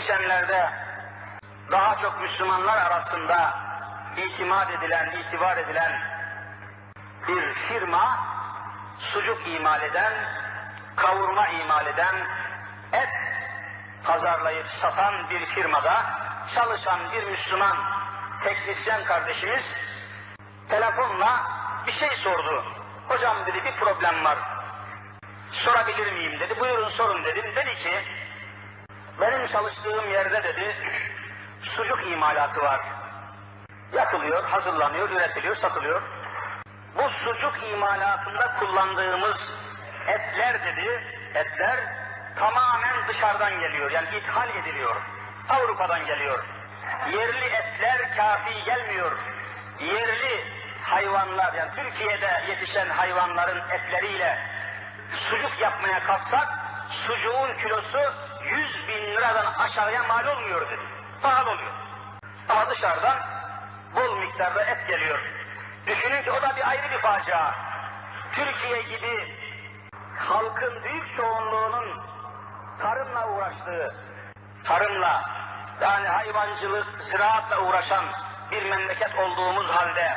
Geçenlerde daha çok Müslümanlar arasında itimat edilen, itibar edilen bir firma sucuk imal eden, kavurma imal eden, et pazarlayıp satan bir firmada çalışan bir Müslüman teknisyen kardeşimiz telefonla bir şey sordu. Hocam dedi bir problem var. Sorabilir miyim dedi. Buyurun sorun dedim. Dedi ki benim çalıştığım yerde dedi sucuk imalatı var. Yapılıyor, hazırlanıyor, üretiliyor, satılıyor. Bu sucuk imalatında kullandığımız etler dedi, etler tamamen dışarıdan geliyor. Yani ithal ediliyor. Avrupa'dan geliyor. Yerli etler kafi gelmiyor. Yerli hayvanlar yani Türkiye'de yetişen hayvanların etleriyle sucuk yapmaya kalksak sucuğun kilosu 100 bin liradan aşağıya mal olmuyor dedi. Pahalı oluyor. Ama dışarıdan bol miktarda et geliyor. Düşünün ki o da bir ayrı bir facia. Türkiye gibi halkın büyük çoğunluğunun tarımla uğraştığı, tarımla yani hayvancılık, ziraatla uğraşan bir memleket olduğumuz halde,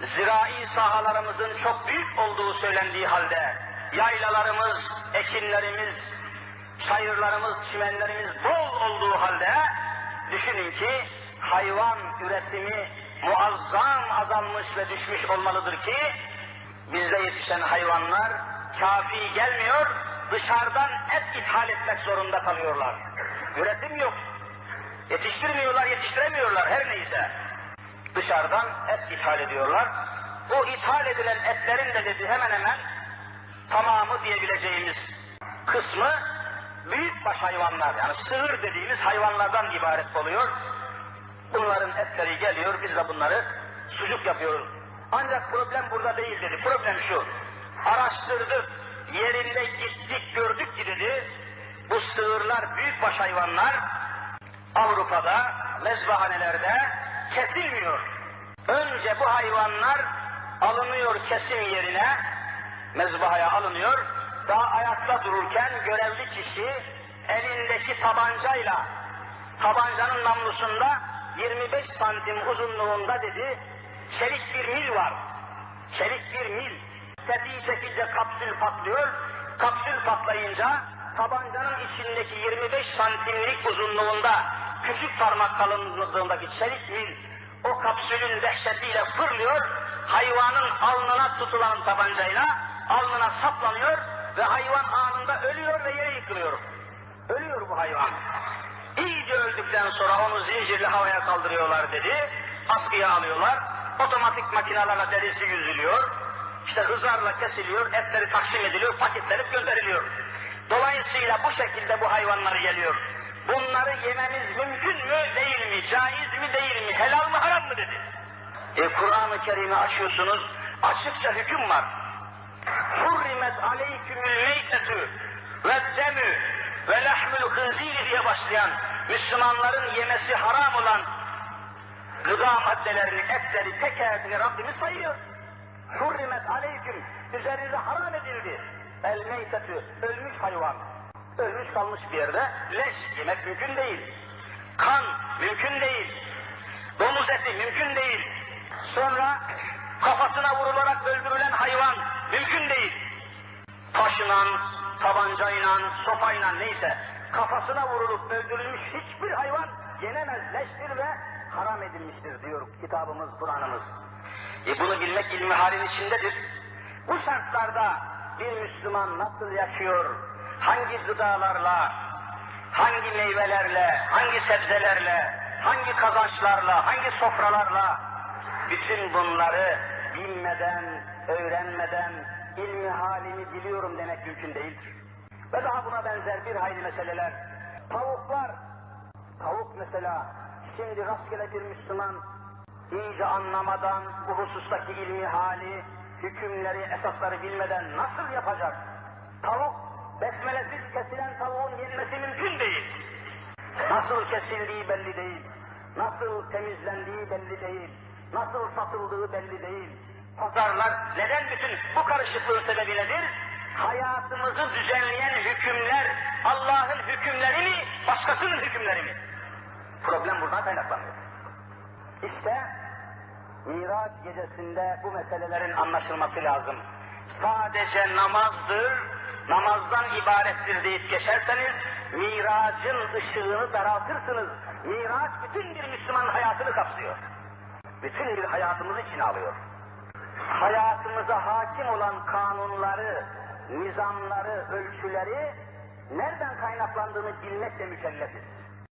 zirai sahalarımızın çok büyük olduğu söylendiği halde, yaylalarımız, ekinlerimiz, çayırlarımız, çimenlerimiz bol olduğu halde, düşünün ki hayvan üretimi muazzam azalmış ve düşmüş olmalıdır ki, bizde yetişen hayvanlar kafi gelmiyor, dışarıdan et ithal etmek zorunda kalıyorlar. Üretim yok. Yetiştirmiyorlar, yetiştiremiyorlar her neyse. Dışarıdan et ithal ediyorlar. Bu ithal edilen etlerin de dedi hemen hemen tamamı diyebileceğimiz kısmı büyükbaş hayvanlar yani sığır dediğimiz hayvanlardan ibaret oluyor. Bunların etleri geliyor, biz de bunları sucuk yapıyoruz. Ancak problem burada değil dedi. Problem şu. Araştırdık, yerinde gittik, gördük ki dedi. Bu sığırlar, büyükbaş hayvanlar Avrupa'da, mezbahanelerde kesilmiyor. Önce bu hayvanlar alınıyor kesim yerine, mezbahaya alınıyor. Daha ayakta dururken görevli kişi elindeki tabancayla, tabancanın namlusunda 25 santim uzunluğunda dedi, çelik bir mil var. Çelik bir mil. Tetiği çekince kapsül patlıyor. Kapsül patlayınca tabancanın içindeki 25 santimlik uzunluğunda küçük parmak kalınlığındaki çelik mil o kapsülün dehşetiyle fırlıyor. Hayvanın alnına tutulan tabancayla alnına saplanıyor ölüyor ve yere yıkılıyor. Ölüyor bu hayvan. İyice öldükten sonra onu zincirli havaya kaldırıyorlar dedi. Askıya alıyorlar. Otomatik makinelerle derisi yüzülüyor. İşte hızarla kesiliyor, etleri taksim ediliyor, paketlenip gönderiliyor. Dolayısıyla bu şekilde bu hayvanlar geliyor. Bunları yememiz mümkün mü, değil mi, caiz mi, değil mi, helal mı, haram mı dedi. E, Kur'an-ı Kerim'i açıyorsunuz, açıkça hüküm var. Hurrimet aleykümül meytetü ve demü ve lahmül hınziri diye başlayan Müslümanların yemesi haram olan gıda maddelerini, etleri, teker diye Rabbimiz sayıyor. Hurrimet aleyküm, üzerinize haram edildi. El meytetü, ölmüş hayvan. Ölmüş kalmış bir yerde, leş yemek mümkün değil. Kan mümkün değil. Domuz eti mümkün değil. Sonra kafasına vurularak öldürülen hayvan mümkün değil. Taşla, tabancayla, sopayla neyse kafasına vurulup öldürülmüş hiçbir hayvan yenemez, leştir ve haram edilmiştir diyor kitabımız, Kur'an'ımız. E bunu bilmek ilmi halin içindedir. Bu şartlarda bir Müslüman nasıl yaşıyor, hangi gıdalarla, hangi meyvelerle, hangi sebzelerle, hangi kazançlarla, hangi sofralarla bütün bunları bilmeden, öğrenmeden ilmi halini biliyorum demek mümkün değildir. Ve daha buna benzer bir hayli meseleler. Tavuklar, tavuk mesela, şimdi rastgele bir Müslüman iyice anlamadan bu husustaki ilmi hali, hükümleri, esasları bilmeden nasıl yapacak? Tavuk, besmelesiz kesilen tavuğun yenmesi mümkün değil. Nasıl kesildiği belli değil. Nasıl temizlendiği belli değil. Nasıl satıldığı belli değil. Pazarlar neden bütün bu karışıklığın sebebi nedir? Hayatımızı düzenleyen hükümler Allah'ın hükümleri mi, başkasının hükümleri mi? Problem buradan kaynaklanıyor. İşte Miraç gecesinde bu meselelerin anlaşılması lazım. Sadece namazdır, namazdan ibarettir deyip geçerseniz, miracın ışığını daraltırsınız. Miraç bütün bir Müslüman hayatını kapsıyor. Bütün bir hayatımızı içine alıyor. Hayatımıza hakim olan kanunları, nizamları, ölçüleri nereden kaynaklandığını bilmekle mükellefiz.